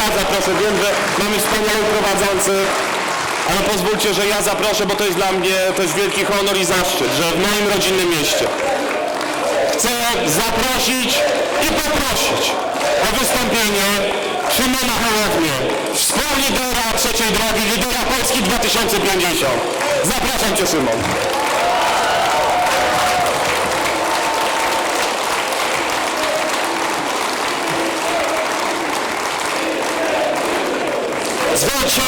ja zaproszę. Wiem, że mamy wspaniałych prowadzących, ale pozwólcie, że ja zaproszę, bo to jest dla mnie też wielki honor i zaszczyt, że w moim rodzinnym mieście chcę zaprosić i poprosić o wystąpienie Szymona Hołownię, współlidera trzeciej drogi, lidera Polski 2050. Zapraszam Cię Szymon.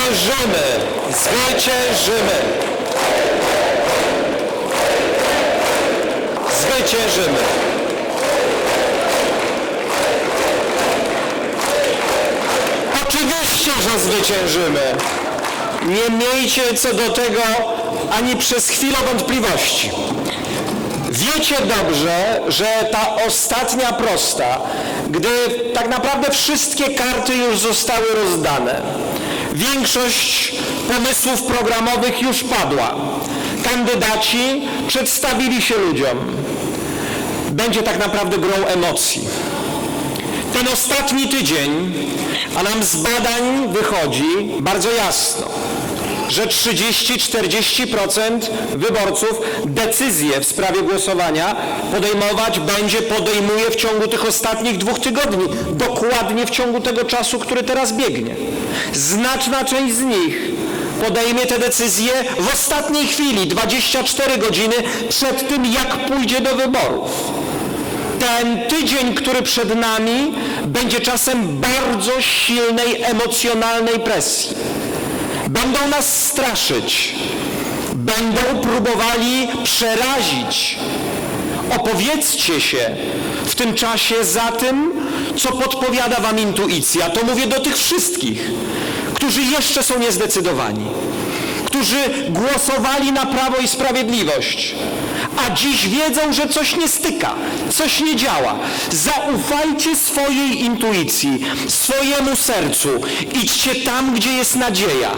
Zwyciężymy! Zwyciężymy! Zwyciężymy! Oczywiście, że zwyciężymy! Nie miejcie co do tego ani przez chwilę wątpliwości. Wiecie dobrze, że ta ostatnia prosta, gdy tak naprawdę wszystkie karty już zostały rozdane, większość pomysłów programowych już padła, kandydaci przedstawili się ludziom, będzie tak naprawdę grą emocji. Ten ostatni tydzień, a nam z badań wychodzi bardzo jasno, że 30-40% wyborców decyzję w sprawie głosowania podejmować będzie, podejmuje w ciągu tych ostatnich dwóch tygodni, dokładnie w ciągu tego czasu, który teraz biegnie. Znaczna część z nich podejmie te decyzje w ostatniej chwili, 24 godziny przed tym, jak pójdzie do wyborów. Ten tydzień, który przed nami, będzie czasem bardzo silnej emocjonalnej presji. Będą nas straszyć, będą próbowali przerazić. Opowiedzcie się w tym czasie za tym, co podpowiada Wam intuicja. To mówię do tych wszystkich, którzy jeszcze są niezdecydowani, którzy głosowali na Prawo i Sprawiedliwość, a dziś wiedzą, że coś nie styka, coś nie działa. Zaufajcie swojej intuicji, swojemu sercu. Idźcie tam, gdzie jest nadzieja,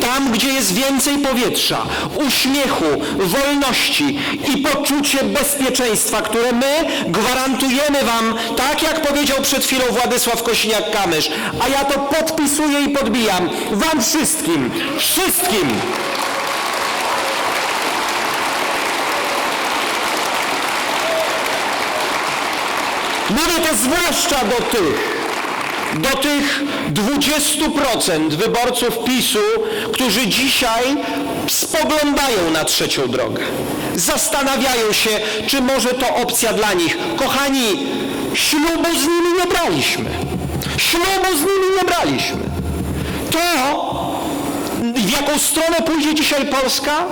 tam, gdzie jest więcej powietrza, uśmiechu, wolności i poczucie bezpieczeństwa, które my gwarantujemy Wam, tak jak powiedział przed chwilą Władysław Kośniak-Kamysz, a ja to podpisuję i podbijam Wam wszystkim, wszystkim. Mówię to zwłaszcza do tych, do tych 20% wyborców PiSu, którzy dzisiaj spoglądają na trzecią drogę. Zastanawiają się, czy może to opcja dla nich. Kochani, ślubu z nimi nie braliśmy. Ślubu z nimi nie braliśmy. To, w jaką stronę pójdzie dzisiaj Polska,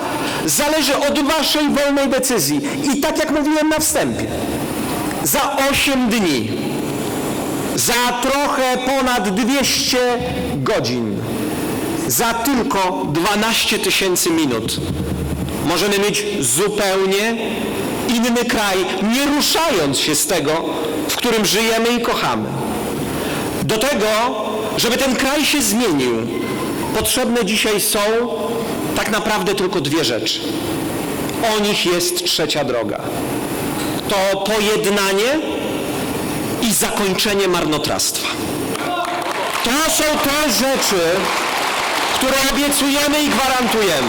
zależy od waszej wolnej decyzji. I tak jak mówiłem na wstępie, za 8 dni, za trochę ponad 200 godzin, za tylko 12 tysięcy minut możemy mieć zupełnie inny kraj, nie ruszając się z tego, w którym żyjemy i kochamy. Do tego, żeby ten kraj się zmienił, potrzebne dzisiaj są tak naprawdę tylko dwie rzeczy. O nich jest trzecia droga to pojednanie i zakończenie marnotrawstwa. To są te rzeczy, które obiecujemy i gwarantujemy.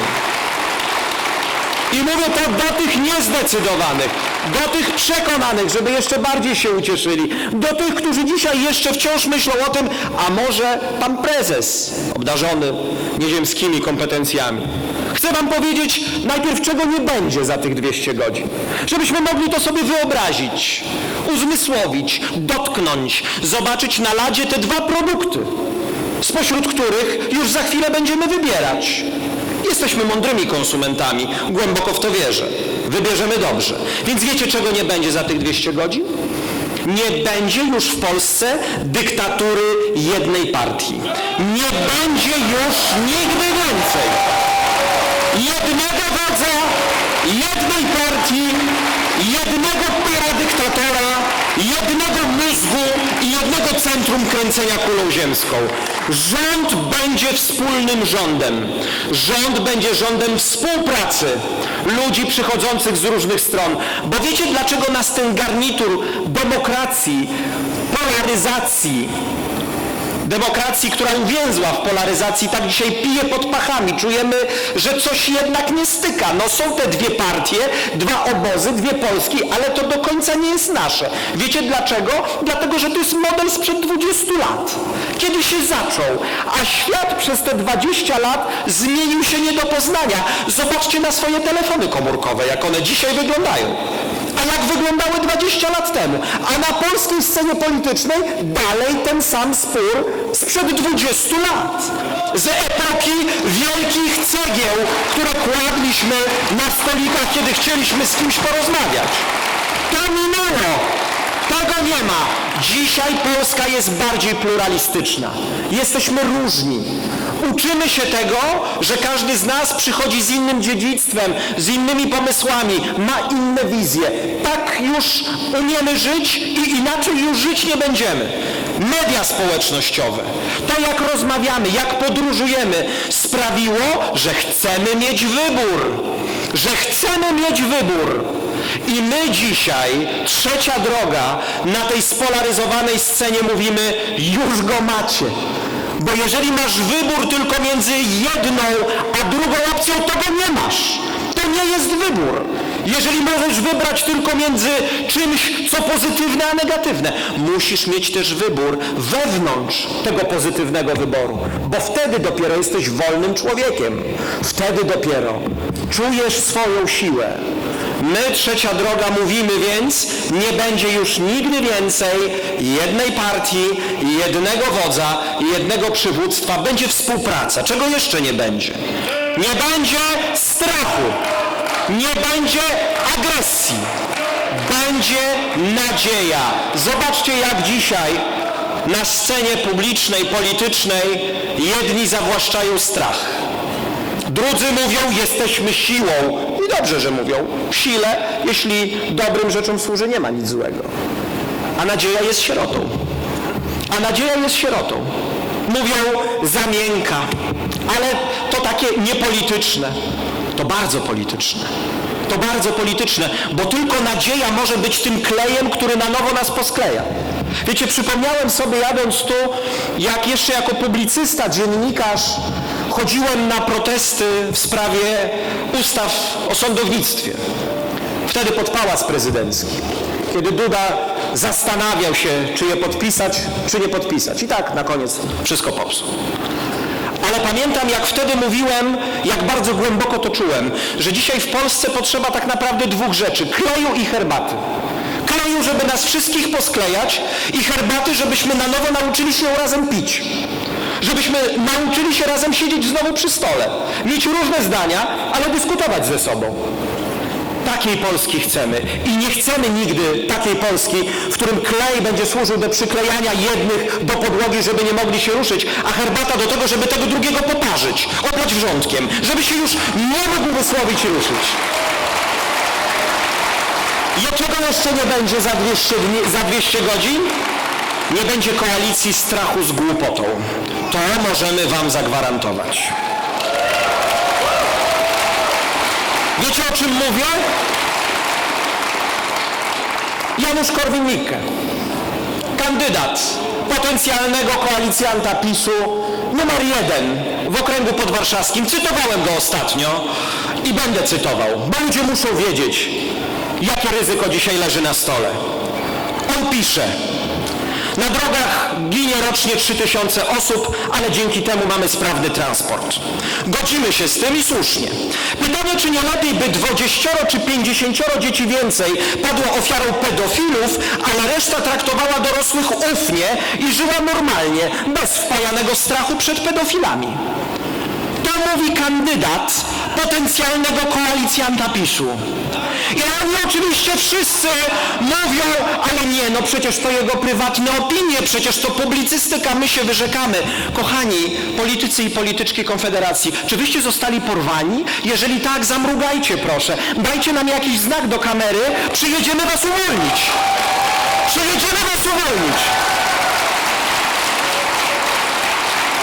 I mówię to do tych niezdecydowanych, do tych przekonanych, żeby jeszcze bardziej się ucieszyli, do tych, którzy dzisiaj jeszcze wciąż myślą o tym, a może pan prezes obdarzony nieziemskimi kompetencjami. Chcę wam powiedzieć najpierw, czego nie będzie za tych 200 godzin. Żebyśmy mogli to sobie wyobrazić, uzmysłowić, dotknąć, zobaczyć na ladzie te dwa produkty, spośród których już za chwilę będziemy wybierać. Jesteśmy mądrymi konsumentami, głęboko w to wierzę. Wybierzemy dobrze. Więc wiecie, czego nie będzie za tych 200 godzin? Nie będzie już w Polsce dyktatury jednej partii. Nie będzie już nigdy więcej jednego wodza, jednej partii, jednego paradyktatora, jednego mózgu i jednego centrum kręcenia kulą ziemską. Rząd będzie wspólnym rządem. Rząd będzie rządem współpracy ludzi przychodzących z różnych stron. Bo wiecie, dlaczego nas ten garnitur demokracji, polaryzacji, Demokracji, która uwięzła w polaryzacji, tak dzisiaj pije pod pachami. Czujemy, że coś jednak nie styka. No są te dwie partie, dwa obozy, dwie Polski, ale to do końca nie jest nasze. Wiecie dlaczego? Dlatego, że to jest model sprzed 20 lat. Kiedy się zaczął, a świat przez te 20 lat zmienił się nie do poznania. Zobaczcie na swoje telefony komórkowe, jak one dzisiaj wyglądają. Jak wyglądały 20 lat temu? A na polskiej scenie politycznej dalej ten sam spór sprzed 20 lat. Z epoki wielkich cegieł, które kładliśmy na stolikach, kiedy chcieliśmy z kimś porozmawiać. To minęło. Nie ma. Dzisiaj Polska jest bardziej pluralistyczna. Jesteśmy różni. Uczymy się tego, że każdy z nas przychodzi z innym dziedzictwem, z innymi pomysłami, ma inne wizje. Tak już umiemy żyć i inaczej już żyć nie będziemy. Media społecznościowe, to jak rozmawiamy, jak podróżujemy, sprawiło, że chcemy mieć wybór. Że chcemy mieć wybór. I my dzisiaj, trzecia droga, na tej spolaryzowanej scenie mówimy, już go macie. Bo jeżeli masz wybór tylko między jedną a drugą opcją, to go nie masz. To nie jest wybór. Jeżeli możesz wybrać tylko między czymś, co pozytywne, a negatywne, musisz mieć też wybór wewnątrz tego pozytywnego wyboru, bo wtedy dopiero jesteś wolnym człowiekiem. Wtedy dopiero czujesz swoją siłę. My, trzecia droga, mówimy więc, nie będzie już nigdy więcej jednej partii, jednego wodza, jednego przywództwa. Będzie współpraca. Czego jeszcze nie będzie? Nie będzie strachu. Nie będzie agresji. Będzie nadzieja. Zobaczcie, jak dzisiaj na scenie publicznej, politycznej jedni zawłaszczają strach. Drudzy mówią, jesteśmy siłą. I dobrze, że mówią. Sile, jeśli dobrym rzeczom służy, nie ma nic złego. A nadzieja jest sierotą. A nadzieja jest sierotą. Mówią za ale to takie niepolityczne. To bardzo polityczne. To bardzo polityczne, bo tylko nadzieja może być tym klejem, który na nowo nas poskleja. Wiecie, przypomniałem sobie jadąc tu, jak jeszcze jako publicysta, dziennikarz chodziłem na protesty w sprawie ustaw o sądownictwie. Wtedy pod Pałac Prezydencki, kiedy Duda zastanawiał się, czy je podpisać, czy nie podpisać. I tak na koniec wszystko popsuł. Ale pamiętam, jak wtedy mówiłem, jak bardzo głęboko to czułem, że dzisiaj w Polsce potrzeba tak naprawdę dwóch rzeczy, kleju i herbaty. Kleju, żeby nas wszystkich posklejać i herbaty, żebyśmy na nowo nauczyli się razem pić. Żebyśmy nauczyli się razem siedzieć znowu przy stole. Mieć różne zdania, ale dyskutować ze sobą. Takiej Polski chcemy i nie chcemy nigdy takiej Polski, w którym klej będzie służył do przyklejania jednych do podłogi, żeby nie mogli się ruszyć, a herbata do tego, żeby tego drugiego poparzyć, oplać wrzątkiem, żeby się już nie mógł wysłowić i ruszyć. Czego jeszcze nie będzie za 200, dni, za 200 godzin? Nie będzie koalicji strachu z głupotą. To możemy wam zagwarantować. Wiecie o czym mówię? Janusz Korwin-Mikke, kandydat potencjalnego koalicjanta PiSu numer jeden w okręgu podwarszawskim. Cytowałem go ostatnio i będę cytował, bo ludzie muszą wiedzieć, jakie ryzyko dzisiaj leży na stole. On pisze, na drogach ginie rocznie 3000 osób, ale dzięki temu mamy sprawny transport. Godzimy się z tym i słusznie. Pytanie, czy nie lepiej by 20 czy 50 dzieci więcej padło ofiarą pedofilów, a reszta traktowała dorosłych ufnie i żyła normalnie, bez wpajanego strachu przed pedofilami. To mówi kandydat potencjalnego koalicjanta PiSu. I oni oczywiście wszyscy mówią, ale nie, no przecież to jego prywatne opinie, przecież to publicystyka, my się wyrzekamy. Kochani, politycy i polityczki Konfederacji, czy wyście zostali porwani? Jeżeli tak, zamrugajcie proszę. Dajcie nam jakiś znak do kamery, przyjedziemy was uwolnić. Przyjedziemy was uwolnić.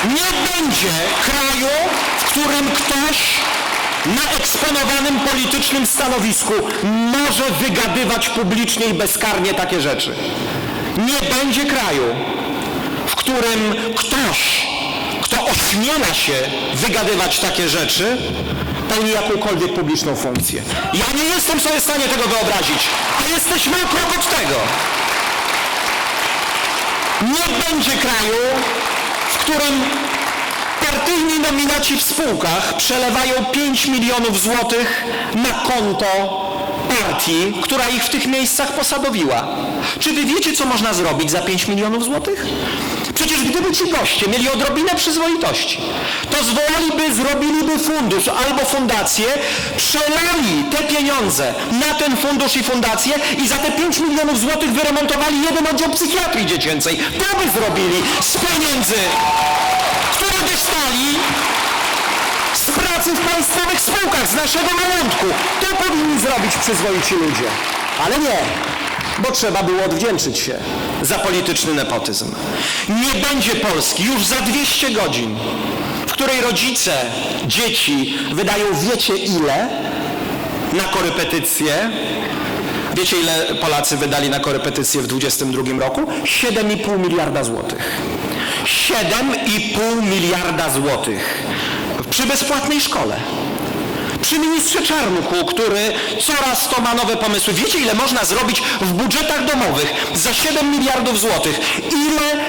Nie będzie kraju, w którym ktoś na eksponowanym politycznym stanowisku może wygadywać publicznie i bezkarnie takie rzeczy. Nie będzie kraju, w którym ktoś, kto ośmiela się wygadywać takie rzeczy, pełni jakąkolwiek publiczną funkcję. Ja nie jestem sobie w stanie tego wyobrazić, a jesteśmy o krok od tego. Nie będzie kraju, w którym partyjni nominaci w spółkach przelewają 5 milionów złotych na konto partii, która ich w tych miejscach posadowiła. Czy wy wiecie, co można zrobić za 5 milionów złotych? Przecież gdyby ci goście mieli odrobinę przyzwoitości, to zwoliliby, zrobiliby fundusz albo fundację, przelali te pieniądze na ten fundusz i fundację i za te 5 milionów złotych wyremontowali jeden oddział psychiatrii dziecięcej. To by zrobili z pieniędzy, które dostali pracy w państwowych spółkach, z naszego majątku. To powinni zrobić przyzwoici ludzie. Ale nie, bo trzeba było odwdzięczyć się za polityczny nepotyzm. Nie będzie Polski już za 200 godzin, w której rodzice dzieci wydają wiecie ile na korepetycje. Wiecie ile Polacy wydali na korepetycje w 2022 roku? 7,5 miliarda złotych. 7,5 miliarda złotych przy bezpłatnej szkole. Przy ministrze Czarnku, który coraz to ma nowe pomysły. Wiecie, ile można zrobić w budżetach domowych za 7 miliardów złotych? Ile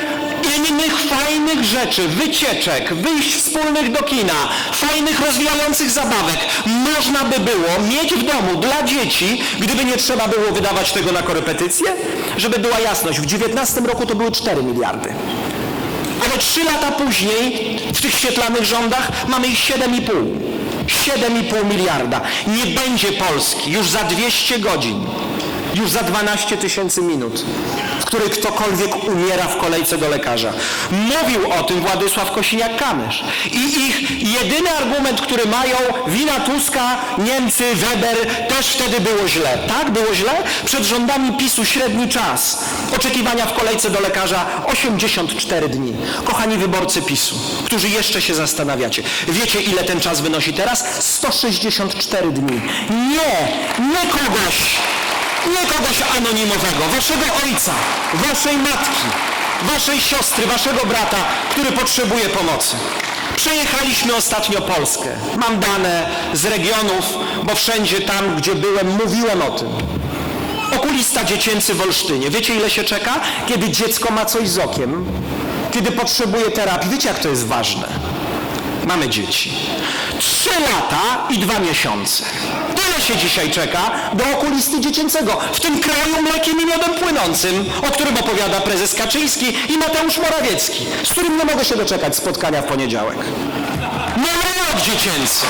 innych fajnych rzeczy, wycieczek, wyjść wspólnych do kina, fajnych, rozwijających zabawek można by było mieć w domu dla dzieci, gdyby nie trzeba było wydawać tego na korepetycje? Żeby była jasność, w 19 roku to były 4 miliardy. Ale trzy lata później w tych świetlanych rządach mamy ich 7,5. 7,5 miliarda. Nie będzie Polski już za 200 godzin, już za 12 tysięcy minut, w których ktokolwiek umiera w kolejce do lekarza. Mówił o tym Władysław Kosiniak-Kamysz. I ich jedyny argument, który mają, wina Tuska, Niemcy, Weber, też wtedy było źle. Tak, było źle? Przed rządami PiSu średni czas oczekiwania w kolejce do lekarza 84 dni. Kochani wyborcy PiSu, którzy jeszcze się zastanawiacie, wiecie ile ten czas wynosi teraz? 164 dni. Nie, nie kogoś, nie kogoś anonimowego, waszego ojca, waszej matki, waszej siostry, waszego brata, który potrzebuje pomocy. Przejechaliśmy ostatnio Polskę. Mam dane z regionów, bo wszędzie tam, gdzie byłem, mówiłem o tym. Okulista dziecięcy w Olsztynie. Wiecie ile się czeka? Kiedy dziecko ma coś z okiem, kiedy potrzebuje terapii. Wiecie jak to jest ważne? Mamy dzieci. Trzy lata i dwa miesiące. Tyle się dzisiaj czeka do okulisty dziecięcego. W tym kraju mlekiem i miodem płynącym, o którym opowiada prezes Kaczyński i Mateusz Morawiecki, z którym nie mogę się doczekać spotkania w poniedziałek. Neurolog dziecięcy.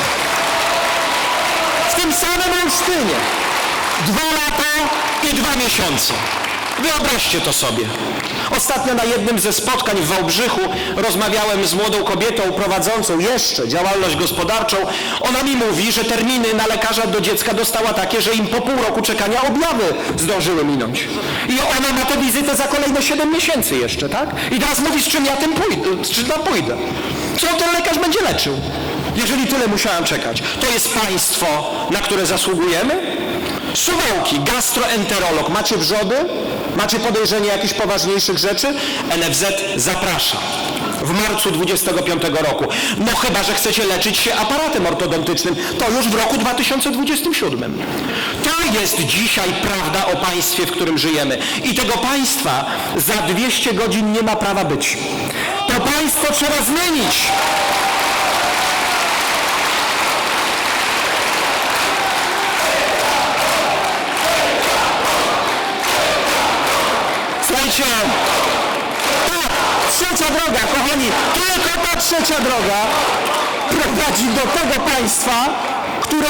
W tym samym Olsztynie. Dwa lata i dwa miesiące. Wyobraźcie to sobie. Ostatnio na jednym ze spotkań w Wałbrzychu rozmawiałem z młodą kobietą prowadzącą jeszcze działalność gospodarczą. Ona mi mówi, że terminy na lekarza do dziecka dostała takie, że im po pół roku czekania objawy zdążyły minąć. I ona ma tę wizytę za kolejne 7 miesięcy jeszcze, tak? I teraz mówi, z czym ja tym pójdę, z czym tam pójdę. Co ten lekarz będzie leczył? Jeżeli tyle musiałam czekać. To jest państwo, na które zasługujemy? Suwałki, gastroenterolog. Macie wrzody? Macie podejrzenie jakichś poważniejszych rzeczy? NFZ zaprasza. W marcu 25 roku. No chyba, że chcecie leczyć się aparatem ortodontycznym. To już w roku 2027. To jest dzisiaj prawda o państwie, w którym żyjemy. I tego państwa za 200 godzin nie ma prawa być. To państwo trzeba zmienić. Słuchajcie, ta trzecia droga, kochani, tylko ta trzecia droga prowadzi do tego państwa, które,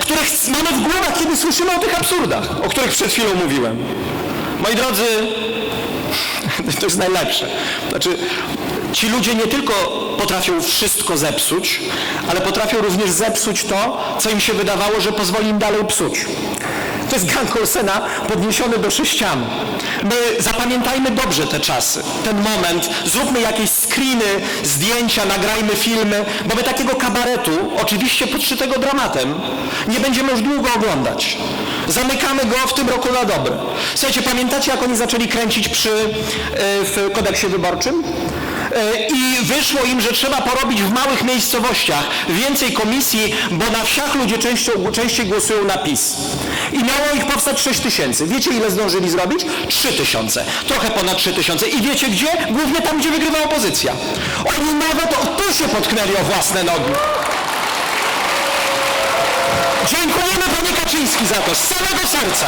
które mamy w głowach, kiedy słyszymy o tych absurdach, o których przed chwilą mówiłem. Moi drodzy, to jest najlepsze. Znaczy, ci ludzie nie tylko potrafią wszystko zepsuć, ale potrafią również zepsuć to, co im się wydawało, że pozwoli im dalej psuć. To jest gang Olsena podniesiony do sześcianu. My zapamiętajmy dobrze te czasy, ten moment, zróbmy jakieś screeny, zdjęcia, nagrajmy filmy, bo my takiego kabaretu, oczywiście podszytego dramatem, nie będziemy już długo oglądać. Zamykamy go w tym roku na dobre. Słuchajcie, pamiętacie jak oni zaczęli kręcić przy, e, w kodeksie wyborczym? E, I wyszło im, że trzeba porobić w małych miejscowościach więcej komisji, bo na wsiach ludzie częściej, częściej głosują na PiS. I miało ich powstać 6 tysięcy. Wiecie ile zdążyli zrobić? 3 tysiące. Trochę ponad 3 tysiące. I wiecie gdzie? Głównie tam, gdzie wygrywa opozycja. Oni nawet tu się potknęli o własne nogi. Dziękujemy panie Kaczyński za to, z całego serca.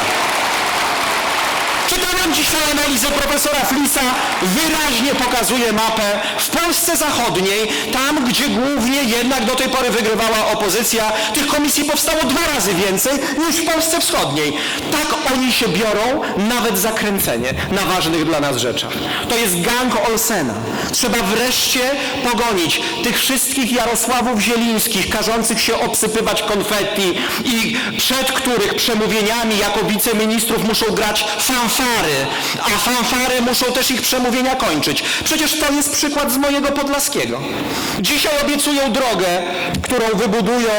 Czytałem dzisiaj analizę profesora Flisa, wyraźnie pokazuje mapę w Polsce Zachodniej, tam gdzie głównie jednak do tej pory wygrywała opozycja, tych komisji powstało dwa razy więcej niż w Polsce Wschodniej. Tak oni się biorą nawet za kręcenie na ważnych dla nas rzeczach. To jest gang Olsena. Trzeba wreszcie pogonić tych wszystkich Jarosławów Zielińskich, każących się obsypywać konfetti i przed których przemówieniami jako wiceministrów muszą grać fanfary, a fanfary muszą też ich przemówienia kończyć. Przecież to jest przykład z mojego Podlaskiego. Dzisiaj obiecują drogę, którą wybudują,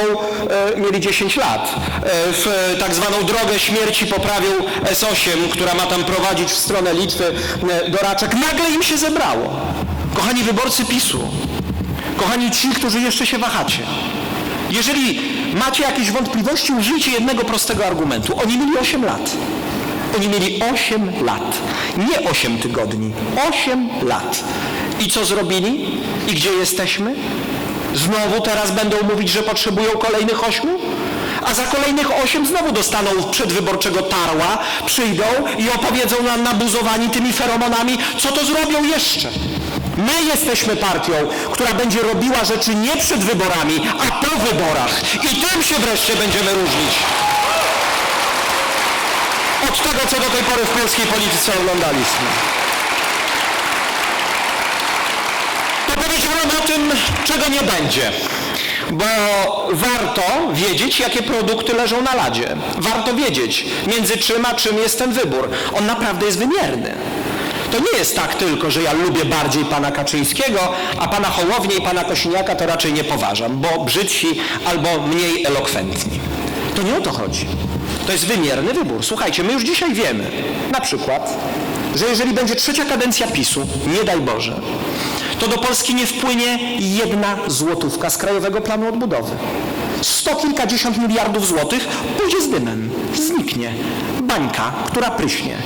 e, mieli 10 lat, e, w e, tak zwaną drogę śmierci poprawią S8, która ma tam prowadzić w stronę Litwy e, do Raczek. Nagle im się zebrało. Kochani wyborcy PiSu, kochani ci, którzy jeszcze się wahacie, jeżeli macie jakieś wątpliwości, użyjcie jednego prostego argumentu. Oni mieli 8 lat. Oni mieli 8 lat. Nie 8 tygodni. 8 lat. I co zrobili? I gdzie jesteśmy? Znowu teraz będą mówić, że potrzebują kolejnych 8? A za kolejnych 8 znowu dostaną przedwyborczego tarła, przyjdą i opowiedzą nam nabuzowani tymi feromonami, co to zrobią jeszcze. My jesteśmy partią, która będzie robiła rzeczy nie przed wyborami, a po wyborach. I tym się wreszcie będziemy różnić. Od tego, co do tej pory w polskiej polityce oglądaliśmy. To powiedziałem o tym, czego nie będzie. Bo warto wiedzieć, jakie produkty leżą na ladzie. Warto wiedzieć, między czym a czym jest ten wybór. On naprawdę jest wymierny. To nie jest tak tylko, że ja lubię bardziej pana Kaczyńskiego, a pana Hołownię i pana Kosiniaka to raczej nie poważam, bo brzydsi albo mniej elokwentni. To nie o to chodzi. To jest wymierny wybór. Słuchajcie, my już dzisiaj wiemy, na przykład, że jeżeli będzie trzecia kadencja PiSu, nie daj Boże, to do Polski nie wpłynie jedna złotówka z Krajowego Planu Odbudowy. Sto kilkadziesiąt miliardów złotych pójdzie z dymem, zniknie. Bańka, która pryśnie.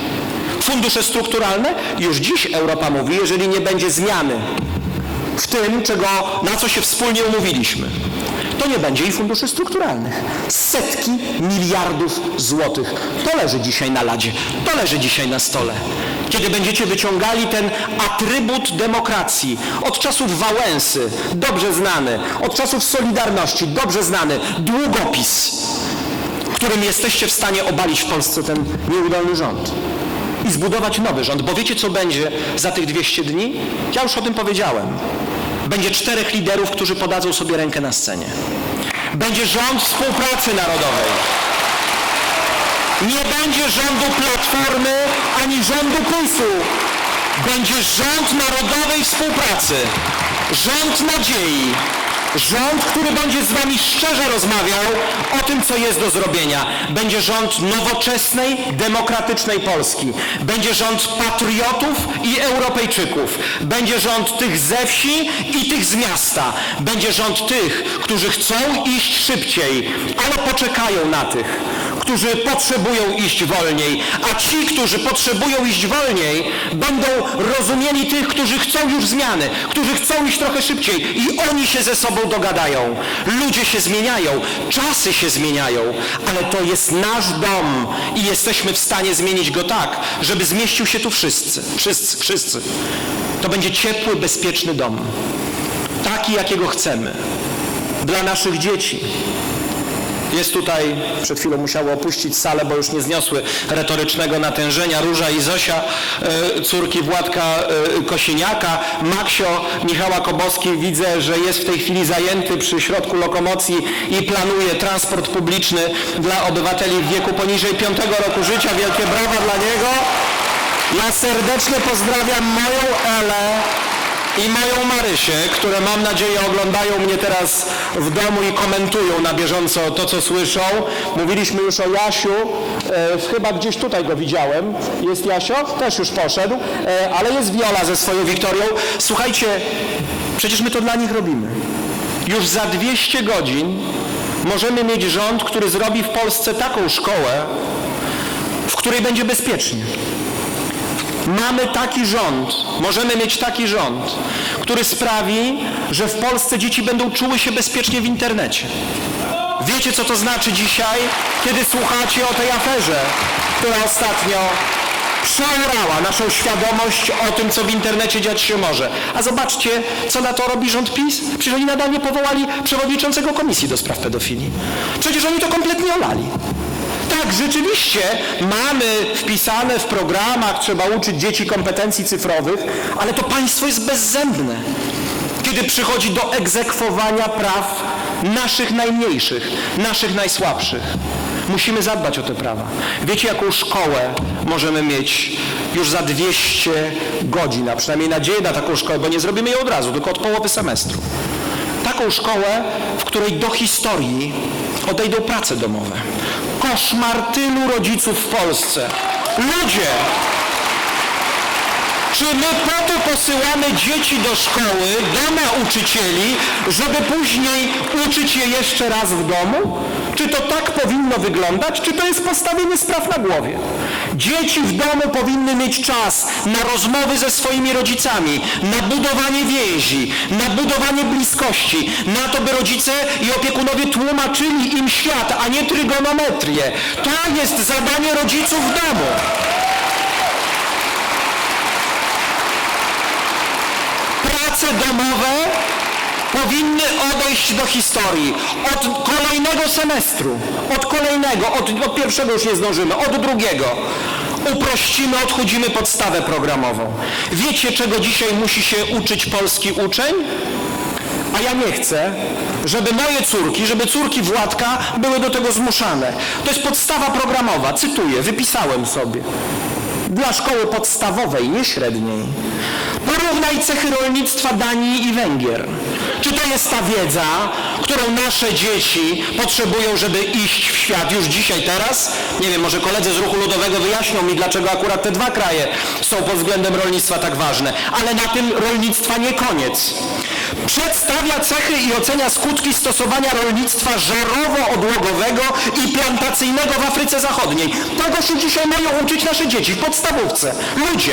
Fundusze strukturalne? Już dziś Europa mówi, jeżeli nie będzie zmiany w tym, czego, na co się wspólnie umówiliśmy, to nie będzie i funduszy strukturalnych. Setki miliardów złotych. To leży dzisiaj na ladzie, to leży dzisiaj na stole. Kiedy będziecie wyciągali ten atrybut demokracji od czasów Wałęsy, dobrze znany, od czasów Solidarności, dobrze znany, długopis, którym jesteście w stanie obalić w Polsce ten nieudolny rząd i zbudować nowy rząd, bo wiecie co będzie za tych 200 dni? Ja już o tym powiedziałem. Będzie czterech liderów, którzy podadzą sobie rękę na scenie. Będzie rząd współpracy narodowej. Nie będzie rządu Platformy ani rządu PiSu. Będzie rząd narodowej współpracy. Rząd nadziei. Rząd, który będzie z wami szczerze rozmawiał o tym, co jest do zrobienia. Będzie rząd nowoczesnej, demokratycznej Polski. Będzie rząd patriotów i Europejczyków. Będzie rząd tych ze wsi i tych z miasta. Będzie rząd tych, którzy chcą iść szybciej, ale poczekają na tych, którzy potrzebują iść wolniej, a ci, którzy potrzebują iść wolniej, będą rozumieli tych, którzy chcą już zmiany, którzy chcą iść trochę szybciej i oni się ze sobą dogadają. Ludzie się zmieniają, czasy się zmieniają, ale to jest nasz dom i jesteśmy w stanie zmienić go tak, żeby zmieścił się tu wszyscy, wszyscy, wszyscy. To będzie ciepły, bezpieczny dom. Taki, jakiego chcemy. Dla naszych dzieci. Jest tutaj, przed chwilą musiało opuścić salę, bo już nie zniosły retorycznego natężenia. Róża i Zosia, e, córki Władka e, Kosieniaka, Maksio Michała Kobowski widzę, że jest w tej chwili zajęty przy środku lokomocji i planuje transport publiczny dla obywateli w wieku poniżej 5 roku życia. Wielkie brawa dla niego. Ja serdecznie pozdrawiam moją Elę i moją Marysię, które mam nadzieję oglądają mnie teraz w domu i komentują na bieżąco to, co słyszą. Mówiliśmy już o Jasiu, e, chyba gdzieś tutaj go widziałem. Jest Jasio? Też już poszedł, e, ale jest Wiola ze swoją Wiktorią. Słuchajcie, przecież my to dla nich robimy. Już za 200 godzin możemy mieć rząd, który zrobi w Polsce taką szkołę, w której będzie bezpiecznie. Mamy taki rząd, możemy mieć taki rząd, który sprawi, że w Polsce dzieci będą czuły się bezpiecznie w internecie. Wiecie, co to znaczy dzisiaj, kiedy słuchacie o tej aferze, która ostatnio przeorała naszą świadomość o tym, co w internecie dziać się może. A zobaczcie, co na to robi rząd PiS. Przecież oni nadal nie powołali przewodniczącego komisji do spraw pedofilii. Przecież oni to kompletnie olali. Tak, rzeczywiście mamy wpisane w programach, trzeba uczyć dzieci kompetencji cyfrowych, ale to państwo jest bezzębne, kiedy przychodzi do egzekwowania praw naszych najmniejszych, naszych najsłabszych. Musimy zadbać o te prawa. Wiecie, jaką szkołę możemy mieć już za 200 godzin, a przynajmniej nadzieję na taką szkołę, bo nie zrobimy jej od razu, tylko od połowy semestru taką szkołę, w której do historii odejdą prace domowe. Koszmar tylu rodziców w Polsce. Ludzie! Czy my po to posyłamy dzieci do szkoły, do nauczycieli, żeby później uczyć je jeszcze raz w domu? Czy to tak powinno wyglądać, czy to jest postawienie spraw na głowie? Dzieci w domu powinny mieć czas na rozmowy ze swoimi rodzicami, na budowanie więzi, na budowanie bliskości, na to, by rodzice i opiekunowie tłumaczyli im świat, a nie trygonometrię. To jest zadanie rodziców w domu. Prace domowe powinny odejść do historii. Od kolejnego semestru, od kolejnego, od, od pierwszego już nie zdążymy, od drugiego. Uprościmy, odchudzimy podstawę programową. Wiecie, czego dzisiaj musi się uczyć polski uczeń? A ja nie chcę, żeby moje córki, żeby córki Władka były do tego zmuszane. To jest podstawa programowa, cytuję, wypisałem sobie dla szkoły podstawowej, nie średniej. Porównaj cechy rolnictwa Danii i Węgier. Czy to jest ta wiedza, którą nasze dzieci potrzebują, żeby iść w świat już dzisiaj, teraz? Nie wiem, może koledzy z ruchu ludowego wyjaśnią mi, dlaczego akurat te dwa kraje są pod względem rolnictwa tak ważne. Ale na tym rolnictwa nie koniec. Przedstawia cechy i ocenia skutki stosowania rolnictwa żarowo-odłogowego i plantacyjnego w Afryce Zachodniej. Tego się dzisiaj mają uczyć nasze dzieci w podstawówce. Ludzie,